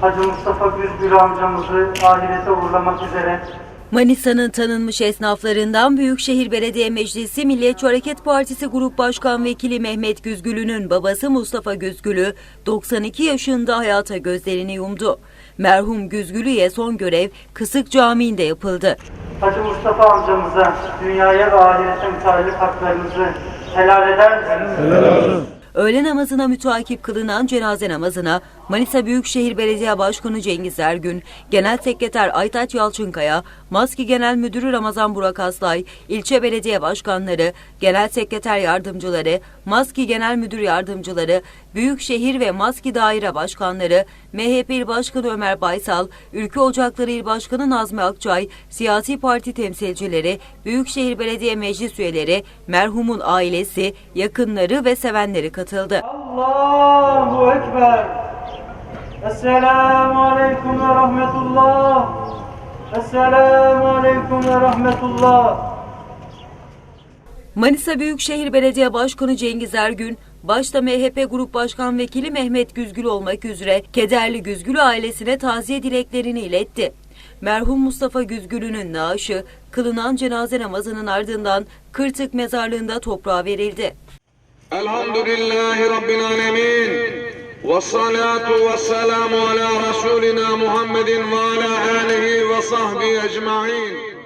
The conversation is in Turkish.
Hacı Mustafa Güzgül amcamızı ahirete uğurlamak üzere Manisa'nın tanınmış esnaflarından Büyükşehir Belediye Meclisi Milliyetçi Hareket Partisi Grup Başkan Vekili Mehmet Güzgül'ünün babası Mustafa Güzgül'ü 92 yaşında hayata gözlerini yumdu. Merhum Güzgül'üye son görev Kısık Camii'nde yapıldı. Hacı Mustafa amcamıza dünyaya ve ahirete müteallik haklarınızı helal eder misiniz? Helal olsun. Öğle namazına müteakip kılınan cenaze namazına Manisa Büyükşehir Belediye Başkanı Cengiz Ergün, Genel Sekreter Aytaç Yalçınkaya, Maski Genel Müdürü Ramazan Burak Aslay, ilçe belediye başkanları, Genel Sekreter Yardımcıları, Maski Genel Müdür Yardımcıları, Büyükşehir ve Maski Daire Başkanları, MHP İl Başkanı Ömer Baysal, Ülke Ocakları İl Başkanı Nazmi Akçay, siyasi parti temsilcileri, Büyükşehir Belediye Meclis üyeleri, merhumun ailesi, yakınları ve sevenleri katıldı. Allahu Ekber. Esselamu Aleyküm ve Rahmetullah. Esselamu Aleyküm ve Rahmetullah. Manisa Büyükşehir Belediye Başkanı Cengiz Ergün, başta MHP Grup Başkan Vekili Mehmet Güzgül olmak üzere kederli Güzgül ailesine taziye dileklerini iletti. Merhum Mustafa Güzgül'ünün naaşı kılınan cenaze namazının ardından Kırtık mezarlığında toprağa verildi. Elhamdülillahi Rabbil Alemin. والصلاة والسلام على رسولنا محمد وعلى آله وصحبه أجمعين.